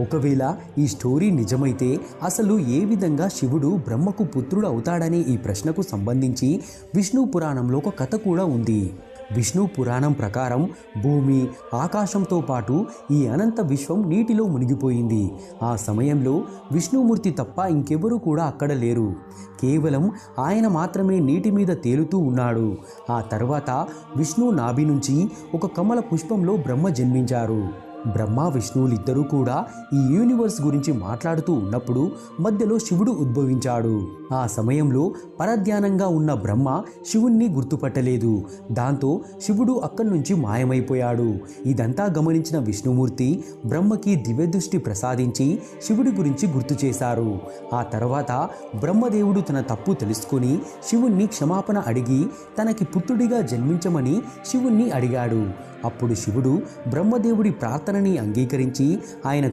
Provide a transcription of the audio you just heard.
ఒకవేళ ఈ స్టోరీ నిజమైతే అసలు ఏ విధంగా శివుడు బ్రహ్మకు పుత్రుడు అవుతాడనే ఈ ప్రశ్నకు సంబంధించి విష్ణు పురాణంలో ఒక కథ కూడా ఉంది. విష్ణు పురాణం ప్రకారం భూమి ఆకాశంతో పాటు ఈ అనంత విశ్వం నీటిలో మునిగిపోయింది. ఆ సమయంలో విష్ణుమూర్తి తప్ప ఇంకెవరూ కూడా అక్కడ లేరు. కేవలం ఆయన మాత్రమే నీటి మీద తేలుతూ ఉన్నాడు. ఆ తర్వాత విష్ణు నాభి నుంచి ఒక కమల పుష్పంలో బ్రహ్మ జన్మించారు. బ్రహ్మ విష్ణువులిద్దరూ కూడా ఈ యూనివర్స్ గురించి మాట్లాడుతూ ఉన్నప్పుడు మధ్యలో శివుడు ఉద్భవించాడు. ఆ సమయంలో పరధ్యానంగా ఉన్న బ్రహ్మ శివుణ్ణి గుర్తుపట్టలేదు. దాంతో శివుడు అక్కడి నుంచి మాయమైపోయాడు. ఇదంతా గమనించిన విష్ణుమూర్తి బ్రహ్మకి దివ్యదృష్టి ప్రసాదించి శివుడి గురించి గుర్తు చేశారు. ఆ తర్వాత బ్రహ్మదేవుడు తన తప్పు తెలుసుకొని శివుణ్ణి క్షమాపణ అడిగి తనకి పుత్రుడిగా జన్మించమని శివుణ్ణి అడిగాడు. అప్పుడు శివుడు బ్రహ్మదేవుడి ప్రార్థనని అంగీకరించి ఆయన